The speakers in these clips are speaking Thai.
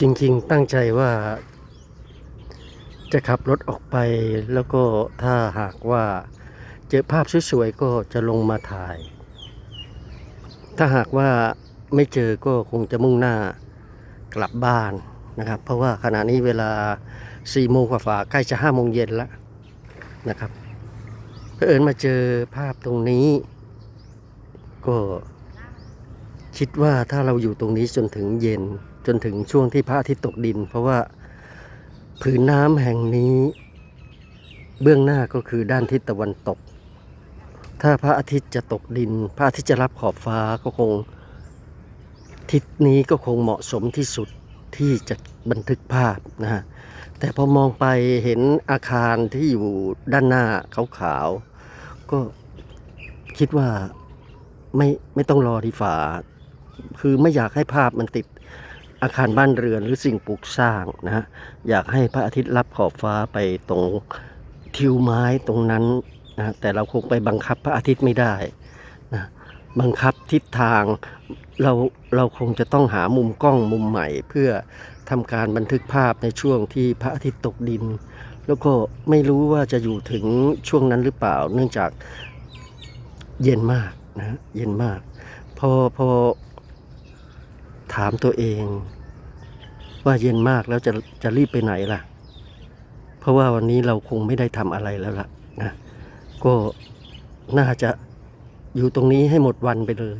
จริงๆ ตั้งใจว่า จะขับรถออกไปแล้วก็ถ้าหากว่าเจอภาพสวยๆก็จะลงมาถ่าย ถ้าหากว่าไม่เจอก็คงจะมุ่งหน้ากลับบ้านนะครับ เพราะว่าขณะนี้เวลา4โมงกว่าๆใกล้จะ5โมงเย็นแล้วนะครับเพื่อเอิญมาเจอภาพตรงนี้ ก็คิดว่าถ้าเราอยู่ตรงนี้จนถึงเย็น จนถึงช่วงที่พระอาทิตย์ตกดิน เพราะว่าผืนน้ำแห่งนี้ เบื้องหน้าก็คือด้านทิศตะวันตก ถ้าพระอาทิตย์จะตกดิน พระอาทิตย์จะรับขอบฟ้าก็คง ทิศนี้ก็คงเหมาะสมที่สุดที่จะบันทึกภาพนะฮะแต่พอมองไปเห็นอาคารที่อยู่ด้านหน้าขาวๆก็คิดว่าไม่ไม่ต้องรอดีฝ่า คือไม่อยากให้ภาพมันติด อาคารบ้านเรือนหรือสิ่งปลูกสร้างนะฮะอยากให้พระอาทิตย์รับขอบฟ้าไปตรงทิวไม้ตรงนั้นนะแต่เราคงไปบังคับพระอาทิตย์ไม่ได้นะบังคับทิศทางเราเราคงจะต้องหามุมกล้องมุมใหม่ เพื่อทำการบันทึกภาพในช่วงที่พระอาทิตย์ตกดิน แล้วก็ไม่รู้ว่าจะอยู่ถึงช่วงนั้นหรือเปล่า เนื่องจากเย็นมากนะฮะเย็นมากพอพอ ถามตัวเอง ว่าเย็นมากแล้วจะจะรีบไปไหนล่ะ เพราะว่าวันนี้เราคงไม่ได้ทำอะไรแล้วล่ะนะก็น่าจะอยู่ตรงนี้ให้หมดวันไปเลย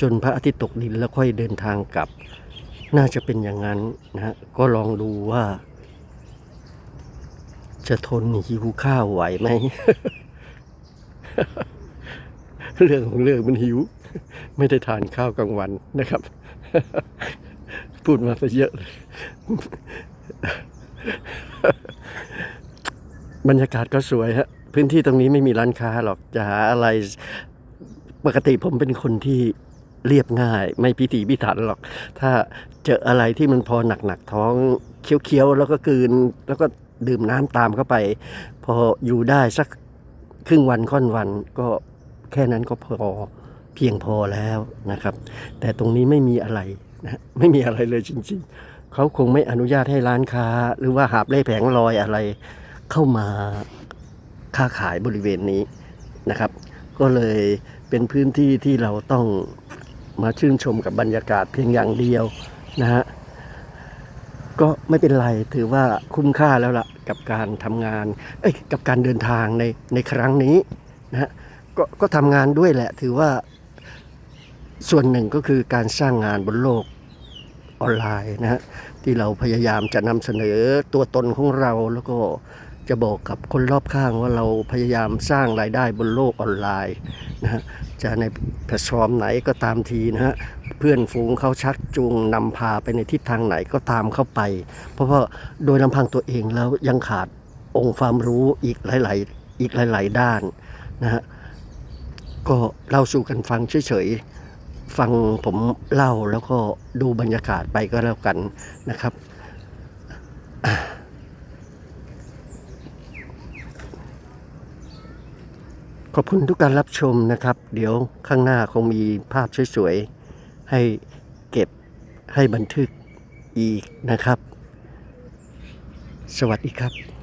จนพระอาทิตย์ตกดินแล้วค่อยเดินทางกลับ น่าจะเป็นอย่างนั้นนะ ก็ลองดูว่า จะทนหิวข้าวไหวไหมเรื่องของเรื่องมันหิว ไม่ได้ทานข้าวกลางวันนะครับ พูดมาไปเยอะเลย บรรยากาศก็สวยฮะ พื้นที่ตรงนี้ไม่มีร้านค้าหรอก จะหาอะไร ปกติผมเป็นคนที่เรียบง่าย ไม่พิถีพิถันหรอก ถ้าเจออะไรที่มันพอหนักๆท้องเคี้ยวๆ แล้วก็กืน แล้วก็ดื่มน้ำตามเข้าไป พออยู่ได้สักครึ่งวันค่อนวันก็แค่นั้นก็พอ เพียงพอแล้วนะครับ แต่ตรงนี้ไม่มีอะไรนะไม่มีอะไรเลยจริง ๆ เขาคงไม่อนุญาตให้ร้านค้า หรือว่าหาบเล่แผงลอยอะไร เข้ามาค้าขายบริเวณนี้นะครับ ก็เลยเป็นพื้นที่ที่เราต้องมาชื่นชมกับบรรยากาศเพียงอย่างเดียวนะฮะก็ไม่เป็นไรถือว่าคุ้มค่าแล้วล่ะกับการทำงานเอ้ยกับการเดินทางในในครั้งนี้นะฮะก็ก็ทำงานด้วยแหละ ถือว่า ส่วนหนึ่งก็คือการสร้างงานบนโลกออนไลน์นะฮะที่เราพยายามจะนำเสนอตัวตนของเราแล้วก็จะบอกกับคนรอบข้างว่าเราพยายามสร้างรายได้บนโลกออนไลน์นะฮะจะในแพลตฟอร์มไหนก็ตามทีนะฮะเพื่อนฝูงเขาชักจูงนำพาไปในทิศทางไหนก็ตามเข้าไป เพราะว่าโดยลำพังตัวเองแล้วยังขาดองค์ความรู้อีกหลาย ๆ อีกหลาย ๆ ด้านนะฮะก็เล่าสู่กันฟังเฉย ๆ ฟังผมเล่าแล้วก็ดูบรรยากาศไปก็แล้วกันนะครับ ขอบคุณทุกการรับชมนะครับ เดี๋ยวข้างหน้าคงมีภาพสวยๆให้เก็บให้บันทึกอีกนะครับ สวัสดีครับ